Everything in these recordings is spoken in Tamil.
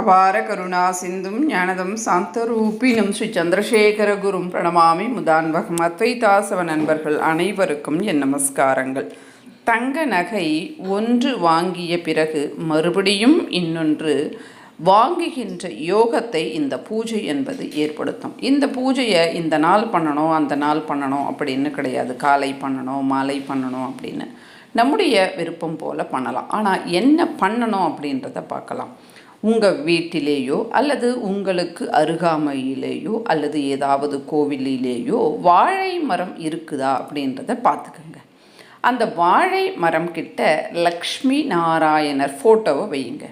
அபார கருணா சிந்தும் ஞானதம் சாந்தரூபினும் ஸ்ரீ சந்திரசேகர குரும் பிரணமாமி முதான்பகம் அத்வைதாசவ நண்பர்கள் அனைவருக்கும் என் நமஸ்காரங்கள். தங்க நகை ஒன்று வாங்கிய பிறகு மறுபடியும் இன்னொன்று வாங்குகின்ற யோகத்தை இந்த பூஜை என்பது ஏற்படுத்தும். இந்த பூஜையை இந்த நாள் பண்ணணும் அந்த நாள் பண்ணணும் அப்படின்னு கிடையாது. காலை பண்ணணும் மாலை பண்ணணும் அப்படின்னு. நம்முடைய விருப்பம் போல் பண்ணலாம். ஆனால் என்ன பண்ணணும் அப்படின்றத பார்க்கலாம். உங்கள் வீட்டிலேயோ அல்லது உங்களுக்கு அருகாமையிலேயோ அல்லது ஏதாவது கோவிலிலேயோ வாழை மரம் இருக்குதா அப்படின்றத பார்த்துக்கோங்க. அந்த வாழை மரம் கிட்ட லக்ஷ்மி நாராயணர் ஃபோட்டோவை வையுங்க.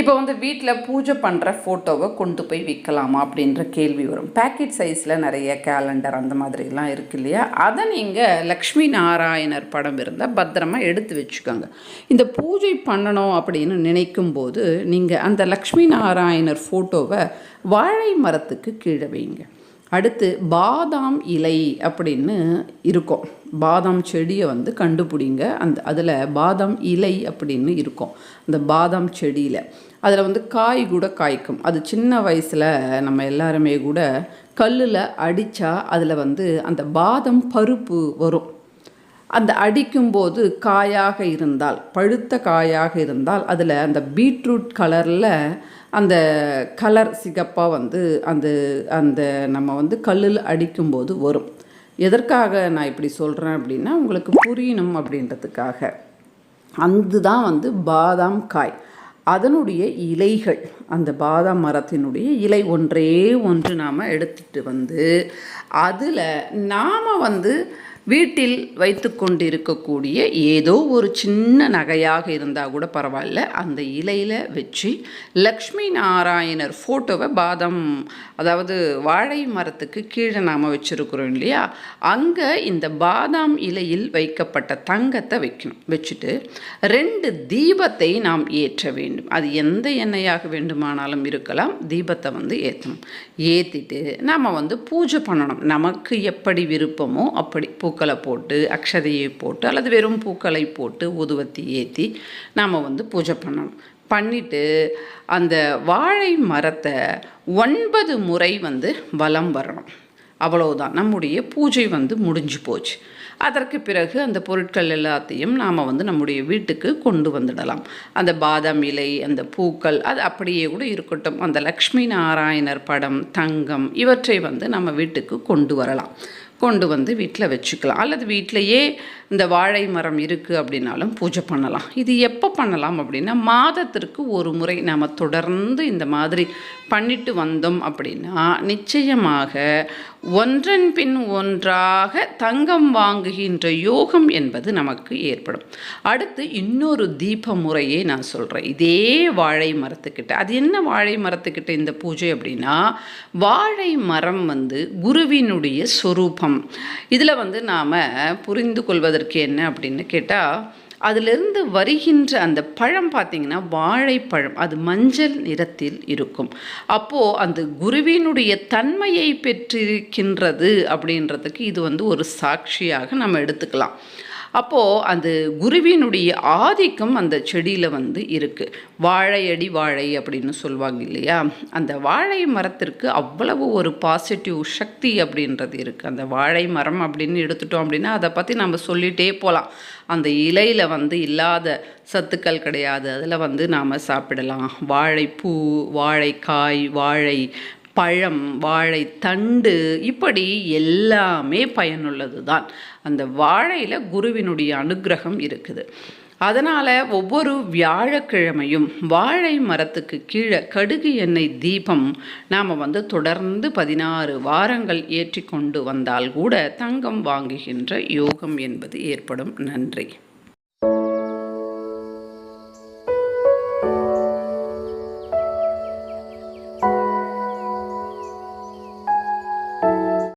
இப்போ வந்து வீட்டில் பூஜை பண்ணுற ஃபோட்டோவை கொண்டு போய் விற்கலாமா அப்படின்ற கேள்வி வரும். பேக்கெட் சைஸில் நிறைய கேலண்டர் அந்த மாதிரிலாம் இருக்கு இல்லையா? அதை நீங்கள் லக்ஷ்மி நாராயணர் படம் இருந்தால் பத்திரமாக எடுத்து வச்சுக்கோங்க. இந்த பூஜை பண்ணணும் அப்படின்னு நினைக்கும் போது நீங்கள் அந்த லக்ஷ்மி நாராயணர் ஃபோட்டோவை வாழை மரத்துக்கு கீழே வைங்க. அடுத்து பாதாம் இலை அப்படின்னு இருக்கும். பாதாம் செடியை வந்து கண்டுபிடிங்க. அந்த அதில் பாதாம் இலை அப்படின்னு இருக்கும். அந்த பாதாம் செடியில். அதில் வந்து காய் கூட காய்க்கும். அது சின்ன வயசில் நம்ம எல்லாருமே கூட கல்லில் அடித்தா அதில் வந்து அந்த பாதம் பருப்பு வரும். அந்த அடிக்கும்போது காயாக இருந்தால் பழுத்த காயாக இருந்தால் அதில் அந்த பீட்ரூட் கலரில் அந்த கலர் சிகப்பாக வந்து அந்த அந்த நம்ம வந்து கல்லில் அடிக்கும்போது வரும். எதற்காக நான் இப்படி சொல்கிறேன் அப்படின்னா உங்களுக்கு புரியணும் அப்படின்றதுக்காக. அதுதான் வந்து பாதாம் காய். அதனுடைய இலைகள் அந்த பாதாம் மரத்தினுடைய இலை ஒன்றே ஒன்று நாம் எடுத்துகிட்டு வந்து அதில் நாம் வந்து வீட்டில் வைத்து கொண்டிருக்கக்கூடிய ஏதோ ஒரு சின்ன நகையாக இருந்தால் கூட பரவாயில்ல. அந்த இலையில் வச்சு லக்ஷ்மி நாராயணர் ஃபோட்டோவை பாதம் அதாவது வாழை மரத்துக்கு கீழே நாம் வச்சுருக்குறோம் இல்லையா? அங்கே இந்த பாதாம் இலையில் வைக்கப்பட்ட தங்கத்தை வைக்கணும். வச்சுட்டு ரெண்டு தீபத்தை நாம் ஏற்ற வேண்டும். அது எந்த எண்ணெயாக வேண்டுமானாலும் இருக்கலாம். தீபத்தை வந்து ஏற்றணும் ஏற்றிட்டு நாம் வந்து பூஜை பண்ணணும். நமக்கு எப்படி விருப்பமோ அப்படி பூக்களை போட்டு அக்ஷதையை போட்டு அல்லது வெறும் பூக்களை போட்டு ஊதுவத்தி ஏற்றி நாம் வந்து பூஜை பண்ணணும். பண்ணிவிட்டு அந்த வாழை மரத்தை ஒன்பது முறை வந்து வலம் வரணும். அவ்வளவுதான். நம்முடைய பூஜை வந்து முடிஞ்சு போச்சு. அதற்கு பிறகு அந்த பொருட்கள் எல்லாத்தையும் நாம் வந்து நம்முடைய வீட்டுக்கு கொண்டு வந்துடலாம். அந்த பாதாம் இலை அந்த பூக்கள் அது அப்படியே கூட இருக்கட்டும். அந்த லக்ஷ்மி நாராயணர் படம் தங்கம் இவற்றை வந்து நம்ம வீட்டுக்கு கொண்டு வரலாம். கொண்டு வந்து வீட்டில் வச்சுக்கலாம். அல்லது வீட்டிலையே இந்த வாழை மரம் இருக்குது அப்படின்னாலும் பூஜை பண்ணலாம். இது எப்போ பண்ணலாம் அப்படின்னா மாதத்திற்கு ஒரு முறை நாம் தொடர்ந்து இந்த மாதிரி பண்ணிட்டு வந்தோம் அப்படின்னா நிச்சயமாக ஒன்றன் பின் ஒன்றாக தங்கம் வாங்குகின்ற யோகம் என்பது நமக்கு ஏற்படும். அடுத்து இன்னொரு தீப முறையை நான் சொல்கிறேன் இதே வாழை மரத்துக்கிட்ட. அது என்ன வாழை மரத்துக்கிட்ட இந்த பூஜை அப்படின்னா வாழை மரம் வந்து குருவினுடைய சொரூபம். இதில் வந்து நாம் புரிந்து கொள்வதற்கு என்ன அப்படின்னு கேட்டால் அதிலிருந்து வருகின்ற அந்த பழம் பார்த்திங்கன்னா வாழைப்பழம். அது மஞ்சள் நிறத்தில் இருக்கும். அப்போது அந்த குருவினுடைய தன்மையை பெற்றிருக்கின்றது அப்படின்றதுக்கு இது வந்து ஒரு சாட்சியாக நம்ம எடுத்துக்கலாம். அப்போது அந்த குருவினுடைய ஆதிக்கம் அந்த செடியில் வந்து இருக்குது வாழையடி வாழை அப்படின்னு சொல்லுவாங்க இல்லையா? அந்த வாழை மரத்திற்கு அவ்வளவு ஒரு பாசிட்டிவ் சக்தி அப்படின்றது இருக்குது அந்த வாழை மரம் அப்படின்னு எடுத்துட்டோம் அப்படின்னா அதை பற்றி நம்ம சொல்லிகிட்டே போகலாம் அந்த இலையில் வந்து இல்லாத சத்துக்கள் கிடையாது. அதில் வந்து நாம் சாப்பிடலாம். வாழைப்பூ வாழைக்காய் வாழை பழம் வாழைத்தண்டு இப்படி எல்லாமே பயனுள்ளது தான் அந்த வாழையில் குருவினுடைய அனுகிரகம் இருக்குது. அதனால் ஒவ்வொரு வியாழக்கிழமையும் வாழை மரத்துக்கு கீழே கடுகு எண்ணெய் தீபம் நாம் வந்து தொடர்ந்து பதினாறு வாரங்கள் ஏற்றி கொண்டு வந்தால் கூட தங்கம் வாங்குகின்ற யோகம் என்பது ஏற்படும். நன்றி.